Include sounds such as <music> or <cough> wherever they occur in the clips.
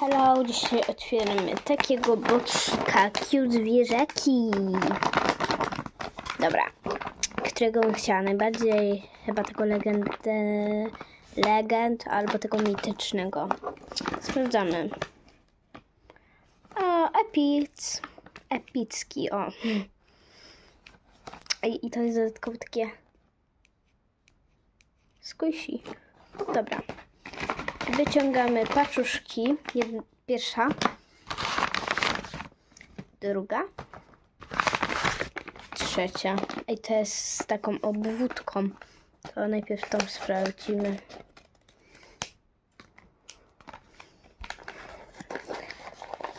Hello, dzisiaj otwieramy takiego boczka cute zwierzaki. Dobra, którego bym chciała najbardziej? Chyba tego legendę, legend albo tego mitycznego. Sprawdzamy. O, epic. Epicki, o. I, I to jest dodatkowo takie squishy. Dobra. Wyciągamy paczuszki. Jedna, pierwsza. Druga. Trzecia. I to jest z taką obwódką. To najpierw tą sprawdzimy.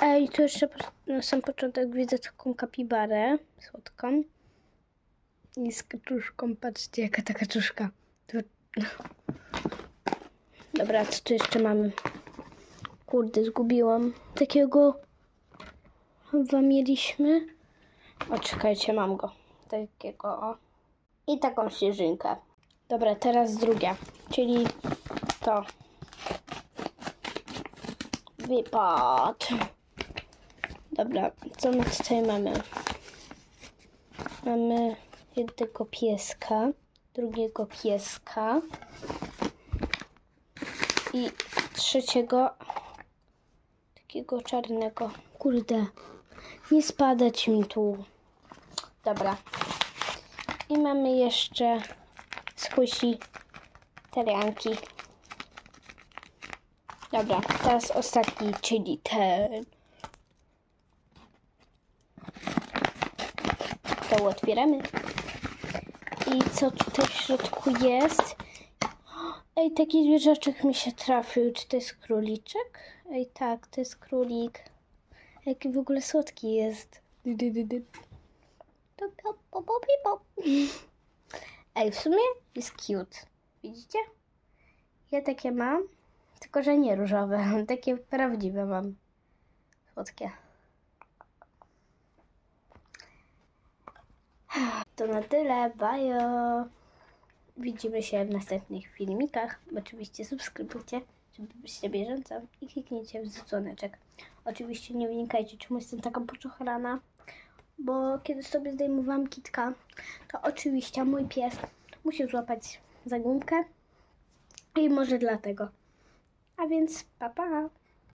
Ej, tu jeszcze na sam początek widzę taką kapibarę słodką. I z kaczuszką. Patrzcie, jaka ta kaczuszka. To... Dobra, co tu jeszcze mamy? Kurde, zgubiłam. Takiego chyba mieliśmy. O, czekajcie, mam go. Takiego, o. I taką śnieżynkę. Dobra, teraz drugie, czyli to. Wypad. Dobra, co my tutaj mamy? Mamy jednego pieska, drugiego pieska i trzeciego takiego czarnego. Kurde, nie spadać mi tu. Dobra. I mamy jeszcze squishy tarianki. Dobra, teraz ostatni, czyli ten. To otwieramy. I co tutaj w środku jest? Ej, taki zwierzaczek mi się trafił. Czy to jest króliczek? Ej, tak, to jest królik. Jaki w ogóle słodki jest. Ej, w sumie jest cute. Widzicie? Ja takie mam, tylko że nie różowe. <laughs> Takie prawdziwe mam. Słodkie. To na tyle. Bye. Widzimy się w następnych filmikach. Oczywiście subskrybujcie, żeby być na bieżąco i kliknijcie w dzwoneczek. Oczywiście nie wnikajcie, czemu jestem taka poczochrana, bo kiedy sobie zdejmowałam kitka, to oczywiście mój pies musiał złapać za gumkę i może dlatego. A więc pa pa!